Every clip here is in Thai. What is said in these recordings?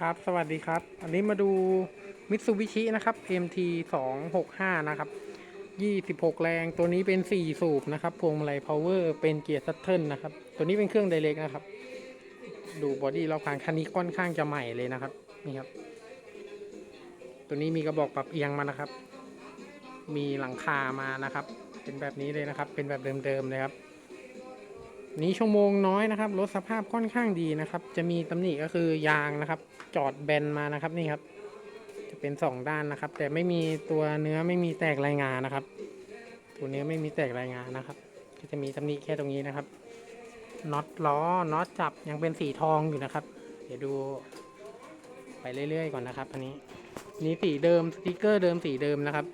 ครับสวัสดีครับ อันนี้มาดูมิตซูบิชินะครับ MT 2 6 5นะครับ 26 แรงตัวนี้เป็น 4 สูบนะครับพวงมาลัยพาวเวอร์เป็นเกียร์ซัตเทิลนะครับ ตัวนี้เป็นเครื่องไดเรกนะครับ ดูบอดี้รอบข้างคันนี้ค่อนข้างจะใหม่เลยนะครับ นี่ครับ ตัวนี้มีกระบอกปรับเอียงมานะครับ มีหลังคามานะครับ เป็นแบบนี้เลยนะครับ เป็นแบบเดิมๆเลยครับ นี้ชั่วโมงน้อยนะครับรถสภาพค่อนข้างดีนะครับ จะมีตำหนิก็คือยางนะครับ จอดแบนมานะครับนี่ครับ จะเป็นสองด้านนะครับ แต่ไม่มีตัวเนื้อไม่มีแตกรายงานนะครับ ตัวเนื้อไม่มีแตกรายงานนะครับ ก็จะมีตำหนิแค่ตรงนี้นะครับน็อตล้อน็อตจับยังเป็นสีทองอยู่นะครับ เดี๋ยวดูไปเรื่อยๆก่อนนะครับอันนี้นี่สีเดิมสติกเกอร์เดิมสีเดิมนะครับ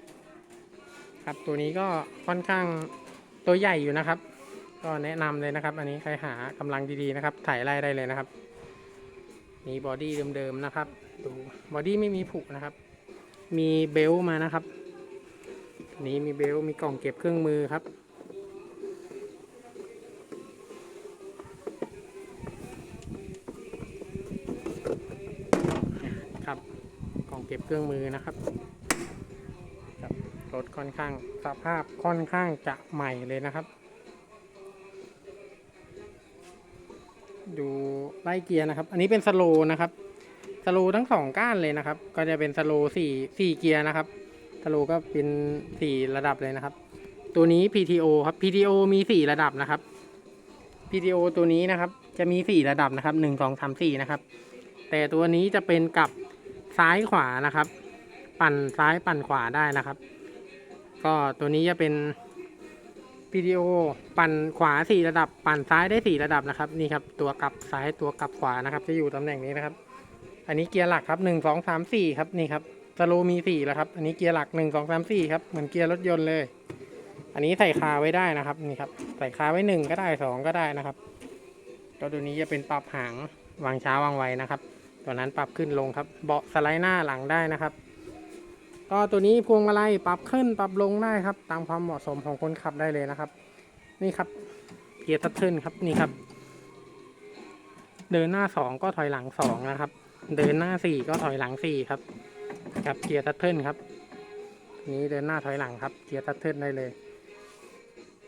ครับตัวนี้ก็ค่อนข้างตัวใหญ่อยู่นะครับ ก็แนะนำเลยนะครับ อันนี้ใครหากำลังดีๆนะครับ ถ่ายไล่ได้เลยนะครับ มีบอดี้เดิมๆนะครับ ดูบอดี้ไม่มีผุนะครับ มีเบลต์มานะครับ นี้มีเบลต์มีกล่องเก็บเครื่องมือครับ ครับ กล่องเก็บเครื่องมือนะครับรถค่อนข้างสภาพค่อนข้างจะใหม่เลยนะครับ ล่เกียร์นะครับ อันนี้เป็นสโลนะครับสโลทั้งสองก้านเลยนะครับ ก็จะเป็นสโลสี่สี่เกียร์นะครับสโลก็เป็นสี่ระดับเลยนะครับ ตัวนี้ PTO ครับ PTO มีสี่ระดับนะครับ PTO ตัวนี้นะครับจะมีสี่ระดับนะครับหนึ่งสองสามสี่นะครับ แต่ตัวนี้จะเป็นกับซ้ายขวานะครับ ปั่นซ้ายปั่นขวาได้นะครับ ก็ตัวนี้จะเป็น PTO ปั่นขวาสี่ระดับ ปั่นซ้ายได้สี่ระดับนะครับ นี่ครับ ตัวกลับซ้ายตัวกลับขวานะครับ จะอยู่ตำแหน่งนี้นะครับ อันนี้เกียร์หลักครับหนึ่งสองสามสี่ครับ นี่ครับสโลมีสี่แล้วครับ อันนี้เกียร์หลักหนึ่งสองสามสี่ครับ เหมือนเกียร์รถยนต์เลย อันนี้ใส่คาไว้ได้นะครับ นี่ครับ ใส่คาไว้หนึ่งก็ได้สองก็ได้นะครับก็ตัวนี้จะเป็นปรับหางวางช้าวางไวนะครับ ตัวนั้นปรับขึ้นลงครับ เบาะสไลด์หน้าหลังได้นะครับ ก็ตัวนี้พวงมาลัยปรับขึ้นปรับลงได้ครับ ตามความเหมาะสมของคนขับได้เลยนะครับ นี่ครับเกียร์ทัตเทิลครับนี่ครับ เดินหน้าสองก็ถอยหลังสองนะครับ เดินหน้าสี่ก็ถอยหลังสี่ครับกับเกียร์ทัตเทิลครับ นี้เดินหน้าถอยหลังครับเกียร์ทัตเทิลได้เลย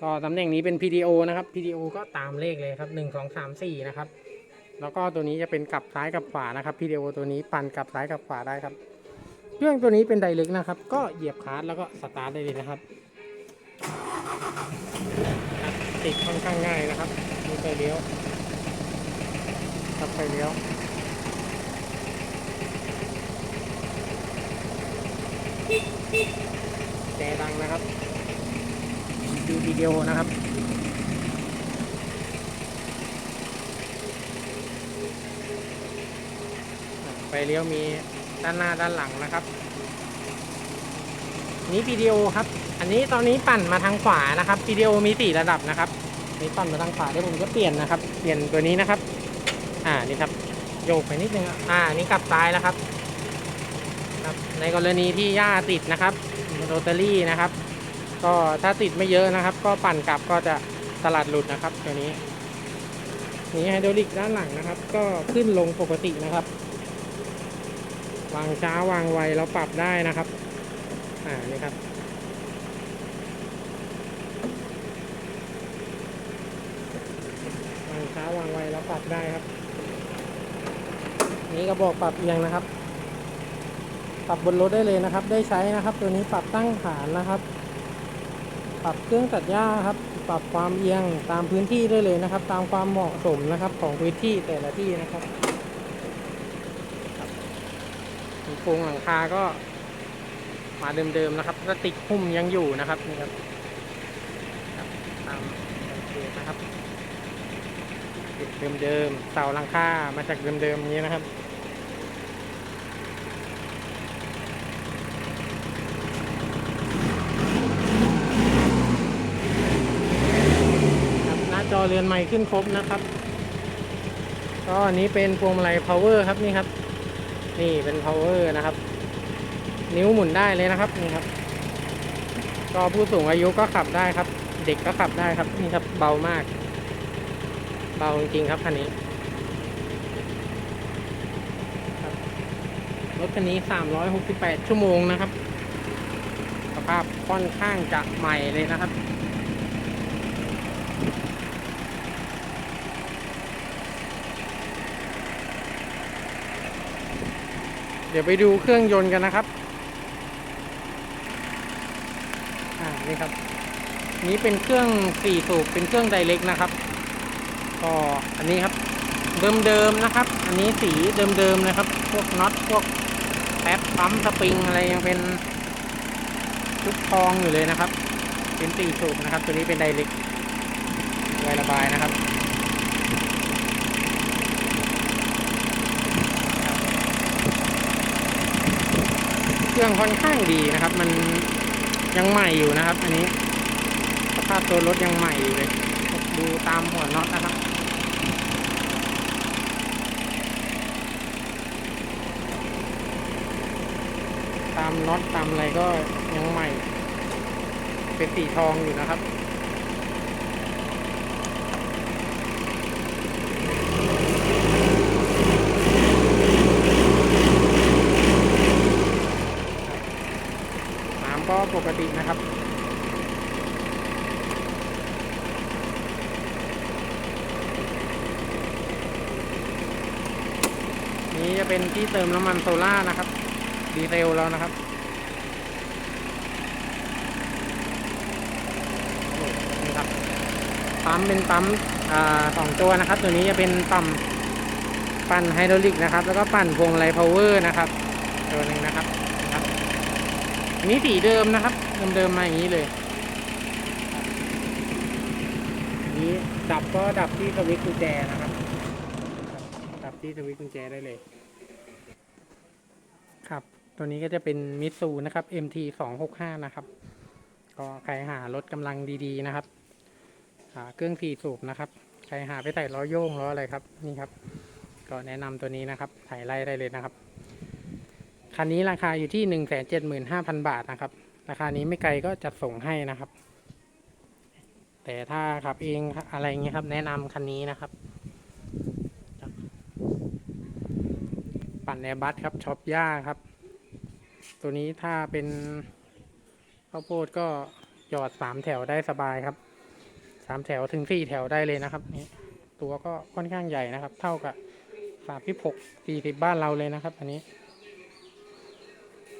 ก็ตำแหน่งนี้เป็น PDO นะครับ PDO ก็ตามเลขเลยครับหนึ่งสองสามสี่นะครับ แล้วก็ตัวนี้จะเป็นกลับซ้ายกับขวานะครับ PDO ตัวนี้ปั่นกลับซ้ายกับขวาได้ครับ เครื่องตัวนี้เป็นไดเรกนะครับ ก็เหยียบคลัตช์แล้วก็สตาร์ทได้เลยนะครับ ติดค่อนข้างง่ายนะครับมีไฟเลี้ยวครับไฟเลี้ยวแต่ดังนะครับ ดูวิดีโอนะครับไฟเลี้ยวมี ด้านหน้าด้านหลังนะครับ นี้วิดีโอครับ อันนี้ตอนนี้ปั่นมาทางขวานะครับวิดีโอมีสี่ระดับนะครับนี่ปั่นมาทางขวาเดี๋ยวผมจะเปลี่ยนนะครับ เปลี่ยนตัวนี้นะครับ อ่านี่ครับโยกไปนิดนึงอะอ่านี่กลับซ้ายแล้วครับครับ ในกรณีที่หญ้าติดนะครับโรตารี่นะครับ ก็ถ้าติดไม่เยอะนะครับ ก็ปั่นกลับก็จะสลัดหลุดนะครับตัวนี้นี่ไฮดรอลิกด้านหลังนะครับ ก็ขึ้นลงปกตินะครับ วางช้าวางไวเราปรับได้นะครับ อ่านี่ครับ วางช้าวางไวเราปรับได้ครับ นี่ก็บอกปรับเอียงนะครับ ปรับบนรถได้เลยนะครับ ได้ใช้นะครับ ตัวนี้ปรับตั้งฐานนะครับ ปรับเครื่องตัดหญ้าครับ ปรับความเอียงตามพื้นที่ได้เลยนะครับ ตามความเหมาะสมนะครับของพื้นที่แต่ละที่นะครับ โครงหลังคาก็มาเดิมๆนะครับพลาสติกหุ้มยังอยู่นะครับนี่ครับตามเกตนะครับติดเดิมๆเสาหลังคามาจากเดิมๆอย่างนี้นะครับครับหน้าจอเรือนใหม่ขึ้นครบนะครับ ก็อันนี้เป็นพวงมาลัย power ครับนี่ครับ นี่เป็น power นะครับ นิ้วหมุนได้เลยนะครับนี่ครับ ก็ผู้สูงอายุก็ขับได้ครับ เด็กก็ขับได้ครับนี่ครับเบามาก เบาจริงๆครับคันนี้ครับรถคันนี้ 368 ชั่วโมงนะครับ สภาพค่อนข้างจะใหม่เลยนะครับ เดี๋ยวไปดูเครื่องยนต์กันนะครับ อ่า นี่ครับ นี้เป็นเครื่องสี่สูบ เป็นเครื่องไดเรกนะครับ ก็อันนี้ครับ เดิมๆนะครับ อันนี้สีเดิมๆนะครับ พวกน็อต พวกแป๊บปั๊มสปริงอะไรยังเป็นชุดทองอยู่เลยนะครับ เป็นสี่สูบนะครับ ตัวนี้เป็นไดเรกไวระบายนะครับ เครื่องค่อนข้างดีนะครับ มันยังใหม่อยู่นะครับ อันนี้สภาพตัวรถยังใหม่อยู่เลย ดูตามหัวน็อตนะครับตามน็อตตามอะไรก็ยังใหม่ เป็นสีทองอยู่นะครับ น้ำก็ปก ตินะครับ นี้จะเป็นที่เติมน้ำมันโซล่านะครับ ดีเซลแล้วนะครับนี่ครับปั๊มเป็นปั๊มสองตัวนะครับ ตัวนี้จะเป็นปั๊มปั่นไฮดรอลิกนะครับ แล้วก็ปั่นพวงมาลัยพาวเวอร์นะครับ ตัวหนึ่งนะครับ อันนี้สีเดิมนะครับเดิมๆมาอย่างนี้เลยนนี้ดับก็ดับที่สวิตช์กุญแจนะครับ ดับที่สวิตช์กุญแจได้เลย ครับ ตัวนี้ก็จะเป็นมิตซูนะครับ MT 2 6 5นะครับ ก็ใครหารถกำลังดีๆนะครับหาเครื่องสี่สูบนะครับ ใครหาไปใส่ล้อโยงล้ออะไรครับ นี่ครับ ก็แนะนำตัวนี้นะครับถ่ายไล่ได้เลยนะครับ คันนี้ราคาอยู่ที่หนึ่งแสนเจ็ดหมื่นห้าพันบาทนะครับ ราคานี้ไม่ไกลก็จัดส่งให้นะครับ แต่ถ้าขับเองอะไรเงี้ยครับ แนะนำคันนี้นะครับ ปั่นแอร์บัสครับช็อปหญ้าครับ ตัวนี้ถ้าเป็นข้าวโพดก็หยอดสามแถวได้สบายครับสามแถวถึงสี่แถวได้เลยนะครับนี่ตัวก็ค่อนข้างใหญ่นะครับ เท่ากับสามสิบหกสี่สิบบ้านเราเลยนะครับ อันนี้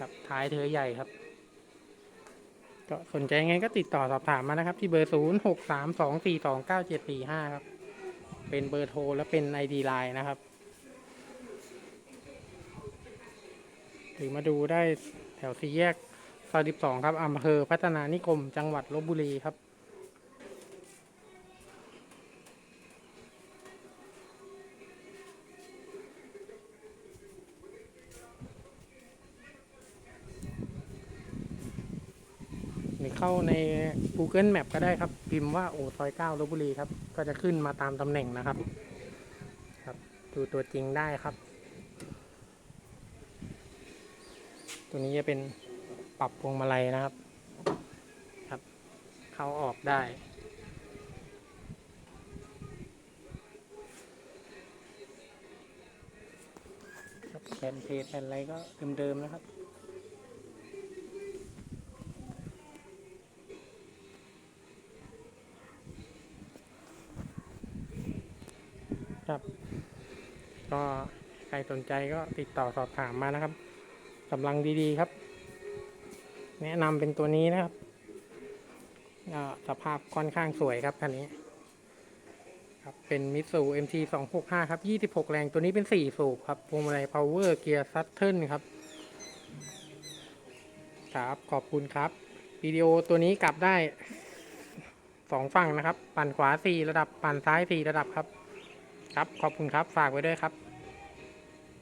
ครับท้ายเธอใหญ่ครับ ก็สนใจไงก็ติดต่อสอบถามมานะครับ ที่เบอร์ศูนย์หกสามสองสี่สองเก้าเจ็ดสี่ห้าครับ เป็นเบอร์โทรและเป็นไอดีไลน์นะครับ หรือมาดูได้แถวสี่แยกซอย12 ครับอำเภอพัฒนานิคม จังหวัดลบบุรีครับ เข้าใน Google Map ก็ได้ครับ พิมพ์ว่าโอซอย9ลบบุรีครับ ก็จะขึ้นมาตามตำแหน่งนะครับ ครับดูตัวจริงได้ครับ ตัวนี้จะเป็นปรับพวงมาลัยนะครับ ครับ เข้าออกได้ครับแผ่นเพจแผ่นอะไรก็เดิมๆนะครับ ครับ ก็ใครสนใจก็ติดต่อสอบถามมานะครับกำลังดีๆครับ แนะนำเป็นตัวนี้นะครับสภาพค่อนข้างสวยครับคันนี้ครับเป็นมิตซู MT 2 6 5ครับ 26 แรง ตัวนี้เป็น 4 สูบครับพวงมาลัยพาวเวอร์เกียร์ซัตเทิลครับ ครับ ขอบคุณครับ วิดีโอตัวนี้กลับได้สองฝั่งนะครับ ปั่นขวา 4 ระดับ ปั่นซ้าย 4 ระดับครับ ครับ ขอบคุณครับ ฝากไว้ด้วยครับ